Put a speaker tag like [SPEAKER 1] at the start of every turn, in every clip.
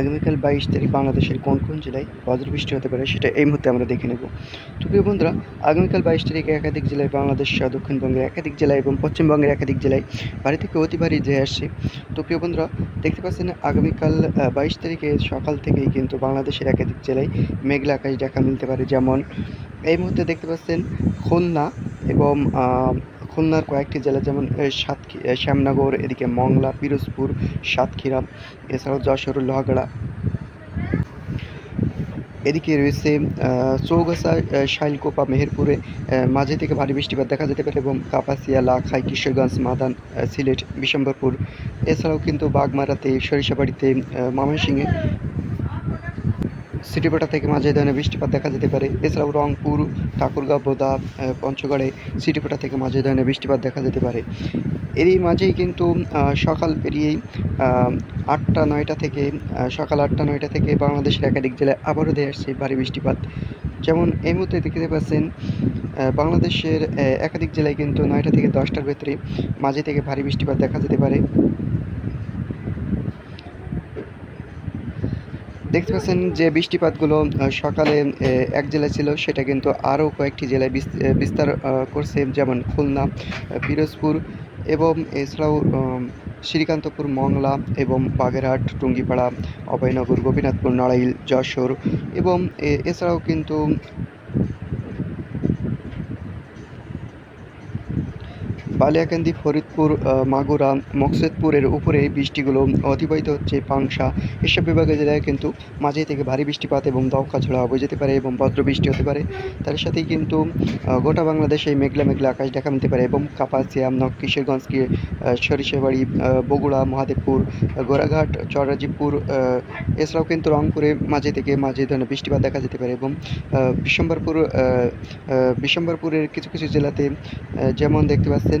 [SPEAKER 1] আগামীকাল বাইশ তারিখ বাংলাদেশের কোন কোন জেলায় বজ্রবৃষ্টি হতে পারে সেটা এই মুহূর্তে আমরা দেখে নেব। তো প্রিয় বন্ধুরা, আগামীকাল বাইশ তারিখে একাধিক জেলায় বাংলাদেশ সহ দক্ষিণবঙ্গের একাধিক জেলায় এবং পশ্চিমবঙ্গের একাধিক জেলায় ভারী থেকে অতি ভারী যে আসছে। তো প্রিয় বন্ধুরা, দেখতে পাচ্ছেন আগামীকাল বাইশ তারিখে সকাল থেকেই কিন্তু বাংলাদেশের একাধিক জেলায় মেঘলা আকাশ দেখা মিলতে পারে। যেমন এই মুহূর্তে দেখতে পাচ্ছেন খুলনা এবং খুলনার কয়েকটি জেলা যেমন সাতক্ষী শ্যামনগর, এদিকে মংলা, পিরোজপুর, সাতক্ষীরা, এছাড়াও যশোর, লোহাগড়া। এদিকে রয়েছে চৌগাছা শাইলকোপা, মেহেরপুরে মাঝে থেকে ভারী বৃষ্টিপাত দেখা যেতে পারে এবং কাপাসিয়া, লাখাই, কিশোরগঞ্জ, মাদান সিলেট, বিশম্বরপুর। এছাড়াও কিন্তু বাগমারাতে, সরিষাবাড়িতে ময়মনসিংহে সিটিপাটা থেকে মাঝে ধরনের বৃষ্টিপাত দেখা যেতে পারে। এছাড়াও রংপুর, ঠাকুরগাঁও বোদা পঞ্চগড়ে সিটিপাটা থেকে মাঝে ধরনের বৃষ্টিপাত দেখা যেতে পারে। এরই মাঝেই কিন্তু সকাল পেরিয়েই আটটা, নয়টা থেকে সকাল আটটা, নয়টা থেকে বাংলাদেশের একাধিক জেলায় আবারও দিয়ে আসছে ভারী বৃষ্টিপাত। যেমন এই মুহূর্তে দেখতে পাচ্ছেন বাংলাদেশের একাধিক জেলায় কিন্তু নয়টা থেকে দশটার ভেতরে মাঝে থেকে ভারী বৃষ্টিপাত দেখা যেতে পারে। দেখতে পাচ্ছেন যে বৃষ্টিপাতগুলো সকালে এক জেলায় ছিল, সেটা কিন্তু আরও কয়েকটি জেলায় বিস- বিস্তার করছে, যেমন খুলনা পিরোজপুর এবং এছাড়াও শ্রীকান্তপুর, মংলা এবং বাগেরহাট, টুঙ্গিপাড়া, অভয়নগর, গোপীনাথপুর নড়াইল যশোর এবং এছাড়াও কিন্তু বালিয়াকান্দি ফরিদপুর মাগুরা মকসেদপুরের উপরে বৃষ্টিগুলো অতিবাহিত হচ্ছে পাংশা এসব বিভাগের জেলায় কিন্তু মাঝে থেকে ভারী বৃষ্টিপাত এবং দমকা ঝোড়া হয়ে যেতে পারে এবং বজ্র বৃষ্টি হতে পারে। তার সাথেই কিন্তু গোটা বাংলাদেশে মেঘলা মেঘলা আকাশ দেখা মিলতে পারে এবং কাপাসিয়া নক কিশোরগঞ্জকে আহ, সরিষাবাড়ি বগুড়া মহাদেবপুর গোরাঘাট চরাজিপুর আহ, এছাড়াও কিন্তু রংপুরে মাঝে থেকে মাঝে ধরনের বৃষ্টিপাত দেখা যেতে পারে এবং বিশ্বম্বরপুর বিশ্বম্বরপুরের কিছু কিছু জেলাতে যেমন দেখতে পাচ্ছেন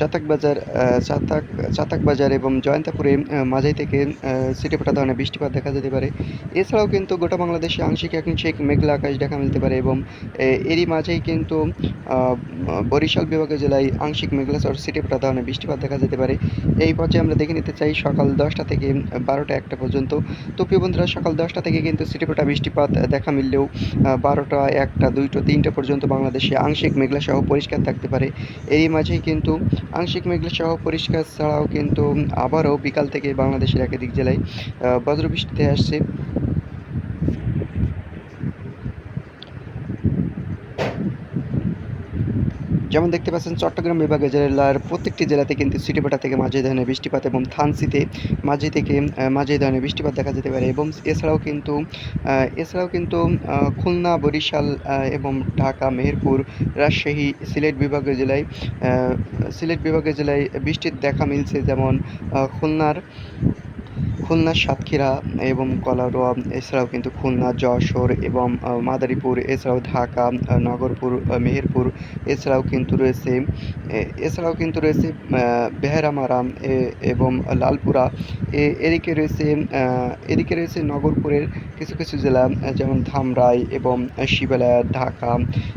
[SPEAKER 1] চাতাক বাজার চাতাক চাতাক বাজার এবং জয়ন্তাপুরে মাঝাই থেকে সিটিপোটা ধরনের বৃষ্টিপাত দেখা যেতে পারে। এছাড়াও কিন্তু গোটা বাংলাদেশে আংশিক আংশিক মেঘলা আকাশ দেখা মিলতে পারে এবং এরই মাঝেই কিন্তু বরিশাল বিভাগের জেলায় আংশিক মেঘলা চর সিটিপোটা ধরনের বৃষ্টিপাত দেখা যেতে পারে। এই পর্যায়ে আমরা দেখে নিতে চাই সকাল দশটা থেকে বারোটা একটা পর্যন্ত। তো প্রিয় বন্ধুরা, সকাল দশটা থেকে কিন্তু সিটিপোটা বৃষ্টিপাত দেখা মিললেও বারোটা, একটা, দুইটো, তিনটা পর্যন্ত বাংলাদেশে আংশিক মেঘলা সহ পরিষ্কার থাকতে পারে। এরই মাঝেই কিন্তু আংশিক মেঘলা সহ পরিষ্কার ছাড়াও কিন্তু আবারও বিকাল থেকে বাংলাদেশের একাধিক জেলায় বজ্রবৃষ্টিতে আসছে। যেমন দেখতে পাচ্ছেন, চট্টগ্রাম বিভাগের জেলার প্রত্যেকটি জেলাতে কিন্তু সিটিপাটা থেকে মাঝে ধরনের বৃষ্টিপাত এবং থানসিতে মাঝে থেকে মাঝে ধরনের বৃষ্টিপাত দেখা যেতে পারে এবং এছাড়াও কিন্তু এছাড়াও কিন্তু খুলনা, বরিশাল এবং ঢাকা, মেহেরপুর, রাজশাহী, সিলেট বিভাগের জেলায় সিলেট বিভাগের জেলায় বৃষ্টির দেখা মিলছে যেমন খুলনার খুলনার সাতক্ষীরা এবং কলারোয়া এছাড়াও কিন্তু খুলনা যশোর এবং মাদারীপুর এছাড়াও ঢাকা নগরপুর মেহেরপুর এছাড়াও কিন্তু রয়েছে এছাড়াও কিন্তু রয়েছে আহ, বেহারামারা এ- এবং লালপুরা এদিকে রয়েছে এদিকে রয়েছে নগরপুরের কিছু কিছু জেলা যেমন ধামরাই এবং শিবালয়া ঢাকা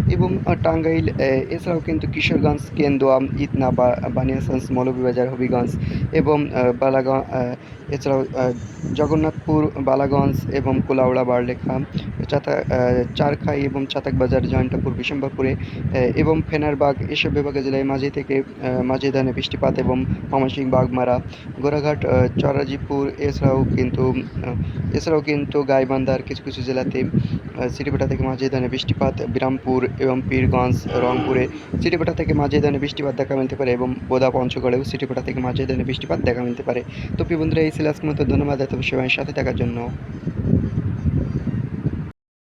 [SPEAKER 1] এবং টাঙ্গাইল এছাড়াও কিন্তু কিশোরগঞ্জ কেন্দুয়া ইতনা বা- বানিয়াসন্স মৌলভীবাজার হবিগঞ্জ এবং বালাগঞ্জ এছাড়াও জগন্নাথপুর, বালাগঞ্জ এবং কুলাউড়া বারলেখা, চাতা চারখাই এবং চাতাকবাজার জয়ন্তপুর, বিশম্বরপুরে এবং ফেনারবাগ, এসব বিভাগের জেলায় মাঝে থেকে মাঝে ধানে বৃষ্টিপাত এবং ময়মনসিংহ, বাগমারা গোরাঘাট চরাজিপুর, এছাড়াও কিন্তু এছাড়াও কিন্তু গাইবান্ধার কিছু কিছু জেলাতে সিটিপেটা থেকে মাঝে ধানে বৃষ্টিপাত, বিরামপুর এবং পীরগঞ্জ, রংপুরে সিটিপেটা থেকে মাঝে ধানে বৃষ্টিপাত দেখা মিলতে পারে এবং বোদা পঞ্চগড়েও সিটিপেটা থেকে মাঝে ধানে বৃষ্টিপাত দেখা মিলতে পারে। তো বন্ধুরা, এই আজকের মতো ধন্যবাদ এত সময়ের সাথে থাকার জন্য।